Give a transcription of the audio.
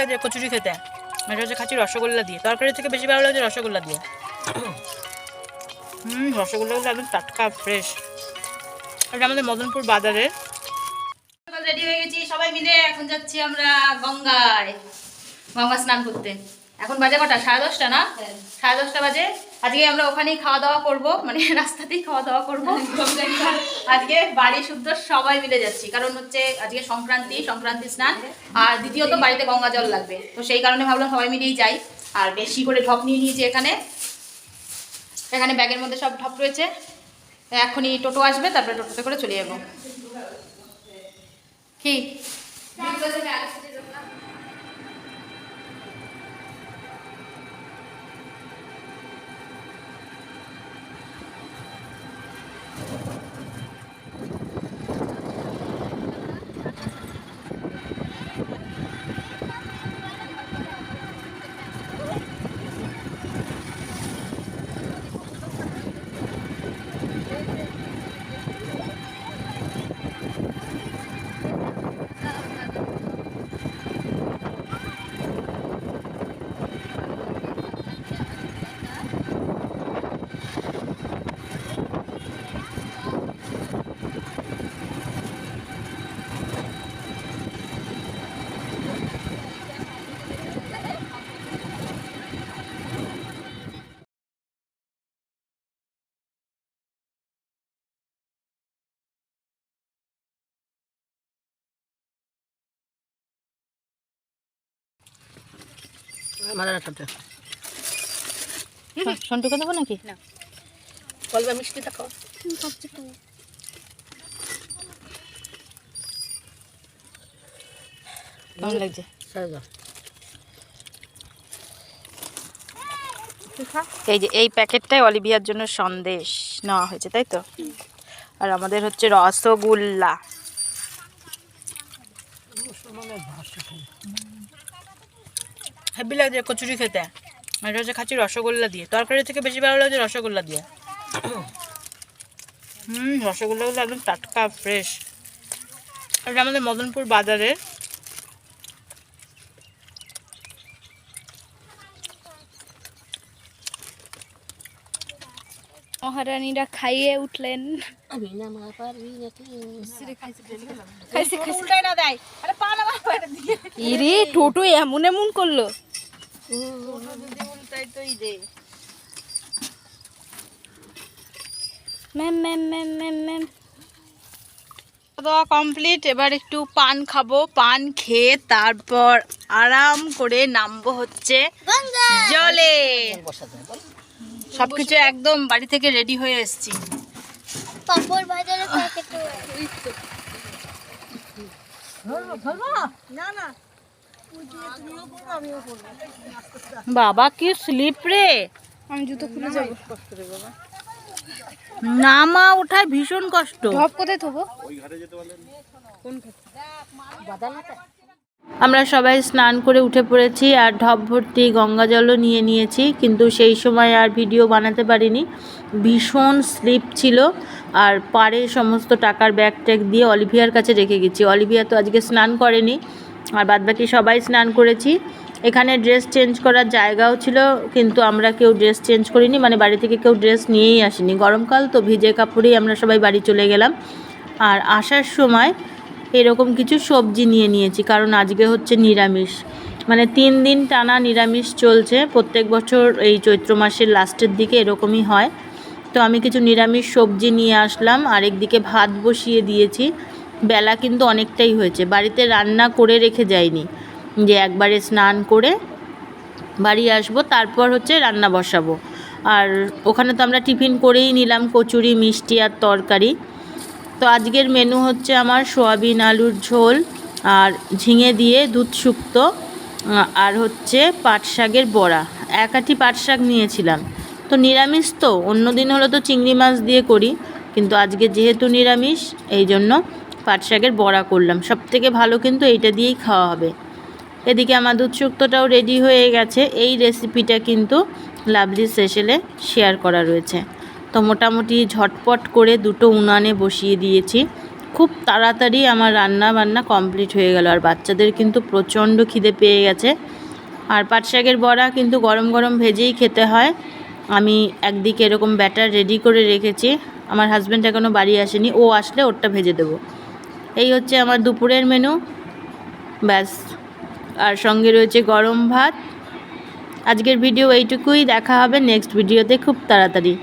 লাগছে কচুরি খেতে। এটা হচ্ছে খাচ্ছি রসগোল্লা দিয়ে। তরকারি থেকে বেশি ভালো লাগছে রসগোল্লা দিয়ে। হুম রসগোল্লাগুলো একদম টাটকা ফ্রেশ এটা আমাদের মদনপুর বাজারে। রেডি হয়ে গেছি সবাই মিলে এখন যাচ্ছি আমরা গঙ্গায়। গঙ্গা স্নান করতে। এখন বাজে কটা? সাড়ে দশটা না? সাড়ে দশটা বাজে। আজকে আমরা ওখানেই খাওয়া দাওয়া করব মানে রাস্তাতেই খাওয়া দাওয়া করব। আজকে বাড়ি শুদ্ধ সবাই মিলে যাচ্ছি, কারণ হচ্ছে আজকে সংক্রান্তি সংক্রান্তি স্নান, আর দ্বিতীয়ত বাড়িতে গঙ্গা জল লাগবে। তো সেই কারণে ভাবলাম সবাই মিলেই যাই, আর বেশি করে ঢপ নিয়ে নিয়েছি এখানে। এখানে ব্যাগের মধ্যে সব ঢপ রয়েছে। এখনই টোটো আসবে, তারপরে টোটোতে করে চলে যাব। কি? সন্টুকে দেবো নাকি? না। কেমন লাগছে। এই যে এই প্যাকেটটাই অলিভিয়ার জন্য সন্দেশ নেওয়া হয়েছে তাই তো? আর আমাদের হচ্ছে রসগোল্লা। হেভি লাগছে কচুরি খেতে। এটা হচ্ছে খাচ্ছি রসগোল্লা দিয়ে। তরকারি থেকে বেশি ভালো লাগছে রসগোল্লা দিয়ে। হুম রসগোল্লাগুলো একদম টাটকা ফ্রেশ এটা আমাদের মদনপুর বাজারের মহারানীরা খাইয়ে উঠলেন। ইরে টোটো এমন এমন করল। খাওয়া কমপ্লিট এবার একটু পান খাব। পান খেয়ে তারপর আরাম করে নামবো হচ্ছে জলে। সবকিছু একদম বাড়ি থেকে রেডি হয়ে এসেছি। বাজারে প্যাকেট বাবা কি স্লিপ রে? আমি জুতো খুলে যাব। নামা ওঠায় ভীষণ কষ্ট। ঢপ কোথায় থবো? আমরা সবাই স্নান করে উঠে পড়েছি আর ঢপ ভর্তি গঙ্গা জলও নিয়ে নিয়েছি কিন্তু সেই সময় আর ভিডিও বানাতে পারিনি। ভীষণ স্লিপ ছিল আর পাড়ে সমস্ত টাকার ব্যাগ ট্যাগ দিয়ে অলিভিয়ার কাছে রেখে গেছি। অলিভিয়া তো আজকে স্নান করেনি আর বাদবাকি সবাই স্নান করেছি। এখানে ড্রেস চেঞ্জ করার জায়গাও ছিল, কিন্তু আমরা কেউ ড্রেস চেঞ্জ করিনি মানে বাড়ি থেকে কেউ ড্রেস নিয়েই আসিনি। গরমকাল তো ভিজে কাপড়েই আমরা সবাই বাড়ি চলে গেলাম। আর আসার সময় এরকম কিছু সবজি নিয়ে নিয়েছি, কারণ আজকে হচ্ছে নিরামিষ। মানে তিন দিন টানা নিরামিষ চলছে, প্রত্যেক বছর এই চৈত্র মাসের লাস্টের দিকে এরকমই হয়। তো আমি কিছু নিরামিষ সবজি নিয়ে আসলাম, আরেকদিকে ভাত বসিয়ে দিয়েছি। বেলা কিন্তু অনেকটাই হয়েছে। বাড়িতে রান্না করে রেখে যাইনি। যে একবারে স্নান করে বাড়ি আসব, তারপর হচ্ছে রান্না বসাবো। আর ওখানে তো আমরা টিফিন করেই নিলাম, কচুরি, মিষ্টি আর তরকারি। তো আজকের মেনু হচ্ছে আমার সোয়াবিন, আলুর ঝোল আর ঝিঙে দিয়ে দুধ শুক্তো আর হচ্ছে পাট শাকের বড়া। এক আটি পাট শাক নিয়েছিলাম। তো নিরামিষ তো, অন্য দিন হলে তো চিংড়ি মাছ দিয়ে করি। কিন্তু আজকে যেহেতু নিরামিষ এই জন্য পাট শাকের বড়া করলাম। সব থেকে ভালো কিন্তু এইটা দিয়েই খাওয়া হবে। এদিকে আমার দুধ শুক্তোটাও রেডি হয়ে গেছে। এই রেসিপিটা কিন্তু লাভলি সেশেলে শেয়ার করা রয়েছে। তো মোটামুটি ঝটপট করে দুটো উনানে বসিয়ে দিয়েছি। খুব তাড়াতাড়ি আমার রান্না বান্না কমপ্লিট হয়ে গেল। আর বাচ্চাদের কিন্তু প্রচণ্ড খিদে পেয়ে গেছে। আর পাট শাকের বড়া কিন্তু গরম গরম ভেজেই খেতে হয়। আমি একদিকে এরকম ব্যাটার রেডি করে রেখেছি। আমার হাজব্যান্ড এখনও বাড়ি আসেনি। ও আসলে ওরটা ভেজে দেবো। এই হচ্ছে আমার দুপুরের মেনু ব্যাস। আর সঙ্গে রয়েছে গরম ভাত। আজকের ভিডিও এইটুকুই। দেখা হবে নেক্সট ভিডিওতে খুব তাড়াতাড়ি।